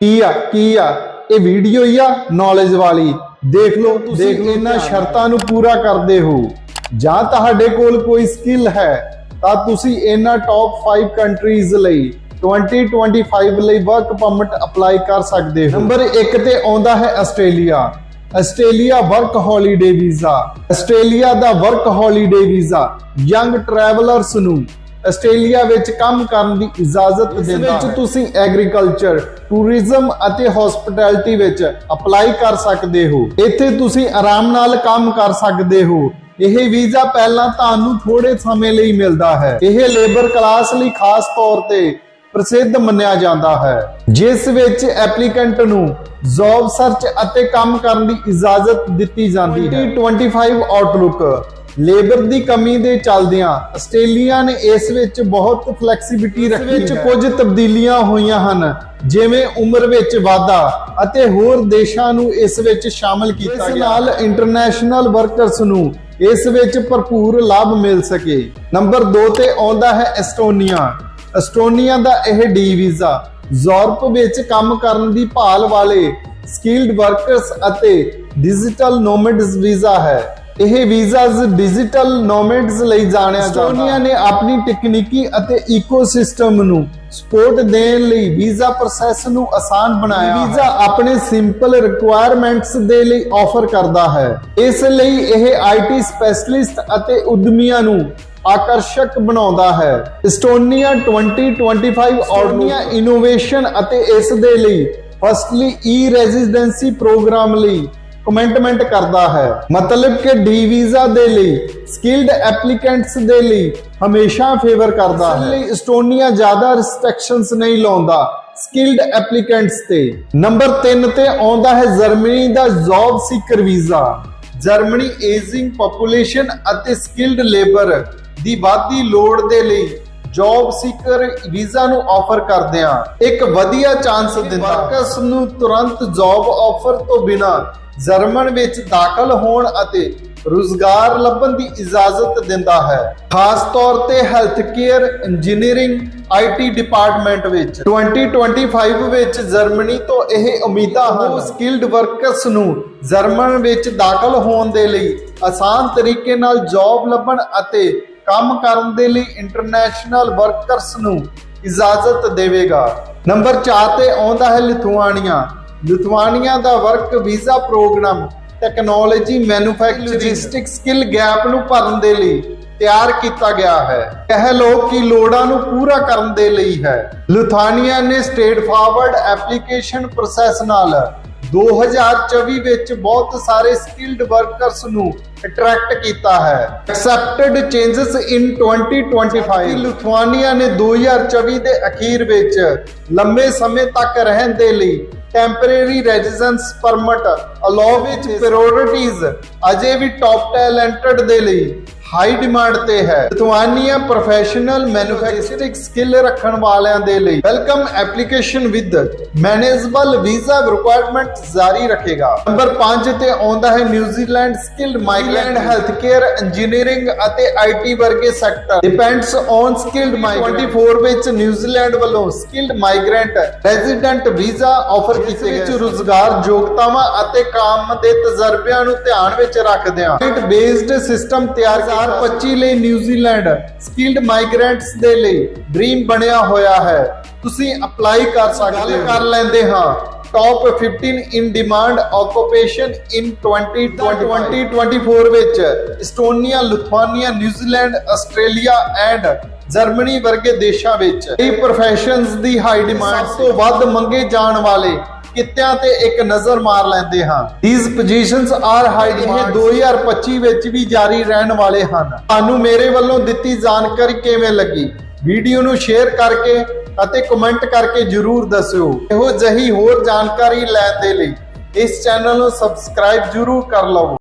ਕੀ ਆ ਕੀ ਆ? ਇਹ ਵੀਡੀਓ ਹੀ ਆ ਨੌਲੇਜ ਵਾਲੀ। ਦੇਖ ਲਓ ਤੁਸੀਂ ਇਹਨਾਂ ਸ਼ਰਤਾਂ ਨੂੰ ਪੂਰਾ ਕਰਦੇ ਹੋ। ਜਾਂ ਤੁਹਾਡੇ ਕੋਲ ਕੋਈ ਸਕਿੱਲ ਹੈ ਤਾਂ ਤੁਸੀਂ ਇਹਨਾਂ ਟੌਪ 5 ਕੰਟਰੀਜ਼ ਲਈ 2025 ਲਈ ਵਰਕ ਪਰਮਿਟ ਅਪਲਾਈ ਕਰ ਸਕਦੇ ਹੋ। ਨੰਬਰ 1 ਤੇ ਆਉਂਦਾ ਹੈ Australia. Australia work holiday visa Australia ਦਾ work holiday visa young travellers ਨੂੰ ਆਸਟ੍ਰੇਲੀਆ ਵਿੱਚ ਕੰਮ ਕਰਨ ਦੀ ਇਜਾਜ਼ਤ ਦਿੰਦਾ ਹੈ। ਵਿੱਚ ਤੁਸੀਂ ਐਗਰੀਕਲਚਰ ਟੂਰਿਜ਼ਮ ਅਤੇ ਹਸਪਿਟੈਲਿਟੀ ਵਿੱਚ ਅਪਲਾਈ ਕਰ ਸਕਦੇ ਹੋ। ਇੱਥੇ ਤੁਸੀਂ ਆਰਾਮ ਨਾਲ ਕੰਮ ਕਰ ਸਕਦੇ ਹੋ। ਇਹ ਵੀਜ਼ਾ ਪਹਿਲਾਂ ਤੁਹਾਨੂੰ ਥੋੜੇ ਸਮੇਂ ਲਈ ਮਿਲਦਾ ਹੈ। ਇਹ ਲੇਬਰ ਕਲਾਸ ਲਈ ਖਾਸ ਤੌਰ ਤੇ ਪ੍ਰਸਿੱਧ ਮੰਨਿਆ ਜਾਂਦਾ ਹੈ। ਜਿਸ ਵਿੱਚ ਐਪਲੀਕੈਂਟ ਨੂੰ ਜੌਬ ਸਰਚ ਅਤੇ ਕੰਮ ਕਰਨ ਦੀ ਇਜਾਜ਼ਤ ਦਿੱਤੀ ਜਾਂਦੀ ਹੈ। 25 ਆਊਟਲੁੱਕ ਲੇਬਰ ਦੀ ਕਮੀ ਦੇ ਚੱਲਦਿਆਂ ਆਸਟ੍ਰੇਲੀਆ ਨੇ ਇਸ ਵਿੱਚ ਬਹੁਤ ਫਲੈਕਸੀਬਿਲਿਟੀ ਰੱਖੀ ਵਿੱਚ ਕੁਝ ਤਬਦੀਲੀਆਂ ਹੋਈਆਂ ਹਨ ਜਿਵੇਂ ਉਮਰ ਵਿੱਚ ਵਾਧਾ ਅਤੇ ਹੋਰ ਦੇਸ਼ਾਂ ਨੂੰ ਇਸ ਵਿੱਚ ਸ਼ਾਮਲ ਕੀਤਾ ਗਿਆ। ਇਸ ਨਾਲ ਇੰਟਰਨੈਸ਼ਨਲ ਵਰਕਰਸ ਨੂੰ ਇਸ ਵਿੱਚ ਭਰਪੂਰ ਲਾਭ ਮਿਲ ਸਕੇ। ਨੰਬਰ 2 ਤੇ ਆਉਂਦਾ ਹੈ ਐਸਟੋਨੀਆ ਐਸਟੋਨੀਆ ਦਾ ਇਹ ਡੀ ਵੀਜ਼ਾ ਯੂਰਪ ਵਿੱਚ ਕੰਮ ਕਰਨ ਦੀ ਭਾਲ ਵਾਲੇ ਸਕਿਲਡ ਵਰਕਰਸ ਅਤੇ ਡਿਜੀਟਲ ਨੋਮੈਡਸ ਵੀਜ਼ਾ ਹੈ। ਇਹ ਵੀਜ਼ਾਸ ਡਿਜੀਟਲ ਨੋਮੈਡਸ ਲਈ ਜਾਣਿਆ ਜਾਂਦਾ। ਹੈ ਐਸਟੋਨੀਆ ਨੇ ਆਪਣੀ ਟੈਕਨੀਕੀ ਅਤੇ ਇਕੋਸਿਸਟਮ ਨੂੰ ਸਪੋਰਟ ਦੇਣ ਲਈ ਵੀਜ਼ਾ ਪ੍ਰੋਸੈਸ ਨੂੰ ਆਸਾਨ ਬਣਾਇਆ। ਵੀਜ਼ਾ ਆਪਣੇ ਸਿੰਪਲ ਰਿਕੁਆਇਰਮੈਂਟਸ ਦੇ ਲਈ ਆਫਰ ਕਰਦਾ ਹੈ। ਇਸ ਲਈ ਇਹ ਆਈਟੀ ਸਪੈਸ਼ਲਿਸਟ ਅਤੇ ਉਦਮੀਆਂ ਨੂੰ ਆਕਰਸ਼ਕ ਬਣਾਉਂਦਾ ਹੈ। ਐਸਟੋਨੀਆ 2025 ਆਰਡਨੀਆ ਇਨੋਵੇਸ਼ਨ ਅਤੇ ਇਸ ਦੇ ਲਈ ਫਸਟਲੀ ਈ ਰੈਜ਼ੀਡੈਂਸੀ ਪ੍ਰੋਗਰਾਮ ਲਈ ਕਮੈਂਟਮੈਂਟ ਕਰਦਾ ਹੈ। ਮਤਲਬ ਕਿ ਡੀ ਵੀਜ਼ਾ ਦੇ ਲਈ ਸਕਿਲਡ ਐਪਲੀਕੈਂਟਸ ਦੇ ਲਈ ਹਮੇਸ਼ਾ ਫੇਵਰ ਕਰਦਾ ਹੈ। ਲਈ ਐਸਟੋਨੀਆ ਜ਼ਿਆਦਾ ਰਿਸਟ੍ਰਿਕਸ਼ਨਸ ਨਹੀਂ ਲਾਉਂਦਾ ਸਕਿਲਡ ਐਪਲੀਕੈਂਟਸ ਤੇ। ਨੰਬਰ 3 ਤੇ ਆਉਂਦਾ ਹੈ ਜਰਮਨੀ ਦਾ job seeker visa Germany ageing population ਅਤੇ ਸਕਿਲਡ ਲੇਬਰ ਦੀ ਵਾਧੀ ਲੋੜ ਦੇ ਲਈ ਜੌਬ ਸੀਕਰ ਵੀਜ਼ਾ ਨੂੰ ਆਫਰ ਕਰਦੇ ਆ ਇੱਕ ਵਧੀਆ ਚਾਂਸ ਦਿੰਦਾ ਵਰਕਰਸ ਨੂੰ ਤੁਰੰਤ ਜੌਬ ਆਫਰ ਤੋਂ ਬਿਨਾ ਜਰਮਨ ਵਿੱਚ ਦਾਖਲ ਹੋਣ ਅਤੇ ਰੁਜ਼ਗਾਰ ਲੱਭਣ ਦੀ ਇਜਾਜ਼ਤ ਦਿੰਦਾ ਹੈ। ਖਾਸ ਤੌਰ ਤੇ health care engineering IT department ਵਿੱਚ। 2025 ਵਿੱਚ ਜਰਮਨੀ ਤੋਂ ਇਹ ਉਮੀਦਾਂ ਹਨ। ਸਕਿਲਡ ਵਰਕਰਸ ਨੂੰ ਜਰਮਨ ਵਿੱਚ ਦਾਖਲ ਹੋਣ ਦੇ ਲਈ ਆਸਾਨ ਤਰੀਕੇ ਨਾਲ ਜੌਬ ਲੱਭਣ ਅਤੇ ਕੰਮ ਕਰਨ ਦੇ ਲਈ ਇੰਟਰਨੈਸ਼ਨਲ ਵਰਕਰਸ ਨੂੰ ਇਜਾਜ਼ਤ ਦੇਵੇਗਾ। ਨੰਬਰ 4 ਤੇ ਆਉਂਦਾ ਹੈ ਲਿਥੁਆਨੀਆ। ਲਿਥੁਆਨੀਆ ਦਾ work visa programme technology manufacturing skill gap ਨੂੰ ਭਰਨ ਦੇ ਲਈ ਤਿਆਰ ਕੀਤਾ ਗਿਆ ਹੈ। ਇਹ ਲੋਕ ਕੀ ਲੋੜਾਂ ਨੂੰ ਪੂਰਾ ਕਰਨ ਦੇ ਲਈ ਹੈ। ਲੁਥਾਨੀਆ ਨੇ ਸਟੇਟ ਫਾਰਵਰਡ ਐਪਲੀਕੇਸ਼ਨ ਪ੍ਰੋਸੈਸ ਨਾਲ 2024 ਵਿੱਚ ਬਹੁਤ ਸਾਰੇ ਸਕਿਲਡ ਵਰਕਰਸ ਨੂੰ ਅਟਰੈਕਟ ਕੀਤਾ ਹੈ। ਐਕਸੈਪਟਡ ਚੇਂਜਸ ਇਨ 2025 ਲਿਥੁਆਨੀਆ ਨੇ 2024 ਦੇ ਅਖੀਰ ਵਿੱਚ ਲੰਬੇ ਸਮੇਂ ਤੱਕ ਰਹਿਣ ਦੇ ਲਈ ਟੈਂਪਰੇਰੀ ਰੈਜ਼ੀਡੈਂਸ ਪਰਮਿਟ ਅਲਾਉ ਵਿੱਚ ਪ੍ਰਾਇੋਰਟੀਜ਼ ਅਜੇ ਵੀ ਟੌਪ ਟੈਲੈਂਟਡ ਦੇ ਲਈ ਹਾਈ ਡਿਮਾਂਡ ਤੇ ਹੈ। ਲਿਥੁਆਨੀਆ ਪ੍ਰੋਫੈਸ਼ਨਲ ਮੈਨੂਫੈਕਚਰਿੰਗ ਸਕਿੱਲ ਰੱਖਣ ਵਾਲਿਆਂ ਦੇ ਲਈ welcome application with manageable visa requirement ਜਾਰੀ ਰੱਖੇਗਾ। ਨੰਬਰ 5 ਤੇ ਆਉਂਦਾ ਹੈ New Zealand skilled migrant health care engineering ਅਤੇ ਆਈਟੀ ਵਰਗੇ sector depends on skilled migrant 24 ਵਿੱਚ ਨਿਊਜ਼ੀਲੈਂਡ ਵੱਲੋਂ skilled migrant resident visa offer ਕੀਤੇ ਵਿੱਚ ਰੁਜ਼ਗਾਰ ਯੋਗਤਾਵਾਂ ਅਤੇ ਕੰਮ ਦੇ ਤਜਰਬਿਆਂ ਨੂੰ ਧਿਆਨ ਵਿੱਚ ਰੱਖਦਿਆਂ। ਬੇਸਡ ਸਿਸਟਮ ਤਿਆਰ 2025 ਲਈ ਨਿਊਜ਼ੀਲੈਂਡ ਸਕਿਲਡ ਮਾਈਗ੍ਰੈਂਟਸ ਦੇ ਲਈ ਡ੍ਰੀਮ ਬਣਿਆ ਹੋਇਆ ਹੈ। ਤੁਸੀਂ ਅਪਲਾਈ ਕਰ ਸਕਦੇ ਹੋ। ਕਰ ਲੈਂਦੇ ਹਾਂ। Top 15 in demand occupation in 2024 ਵਿੱਚ Estonia Lithuania New Zealand Australia and Germany ਵਰਗੇ ਦੇਸ਼ਾਂ ਵਿੱਚ। ਇਹ ਪ੍ਰੋਫੈਸ਼ਨਸ ਦੀ ਹਾਈ ਡਿਮਾਂਡ ਸਭ ਤੋਂ ਵੱਧ ਮੰਗੇ ਜਾਣ ਵਾਲੇ ਕਿੱਤਿਆਂ ਤੇ ਇੱਕ ਨਜ਼ਰ ਮਾਰ ਲੈਂਦੇ ਹਾਂ। ਥੀਸ ਪੋਜੀਸ਼ਨਸ ਆਰ ਹਾਈ ਇਹ 2025 ਵਿੱਚ ਵੀ ਜਾਰੀ ਰਹਿਣ ਵਾਲੇ ਹਨ। ਤੁਹਾਨੂੰ ਮੇਰੇ ਵੱਲੋਂ ਦਿੱਤੀ ਜਾਣਕਾਰੀ ਕਿਵੇਂ ਲੱਗੀ? ਵੀਡੀਓ ਨੂੰ ਸ਼ੇਅਰ ਕਰਕੇ ਅਤੇ ਕਮੈਂਟ ਕਰਕੇ ਜਰੂਰ ਦੱਸਿਓ। ਇਹੋ ਜਹੀ ਹੋਰ ਜਾਣਕਾਰੀ ਲੈਣ ਦੇ ਲਈ ਇਸ ਚੈਨਲ ਨੂੰ ਸਬਸਕ੍ਰਾਈਬ ਜਰੂਰ ਕਰ ਲਵੋ।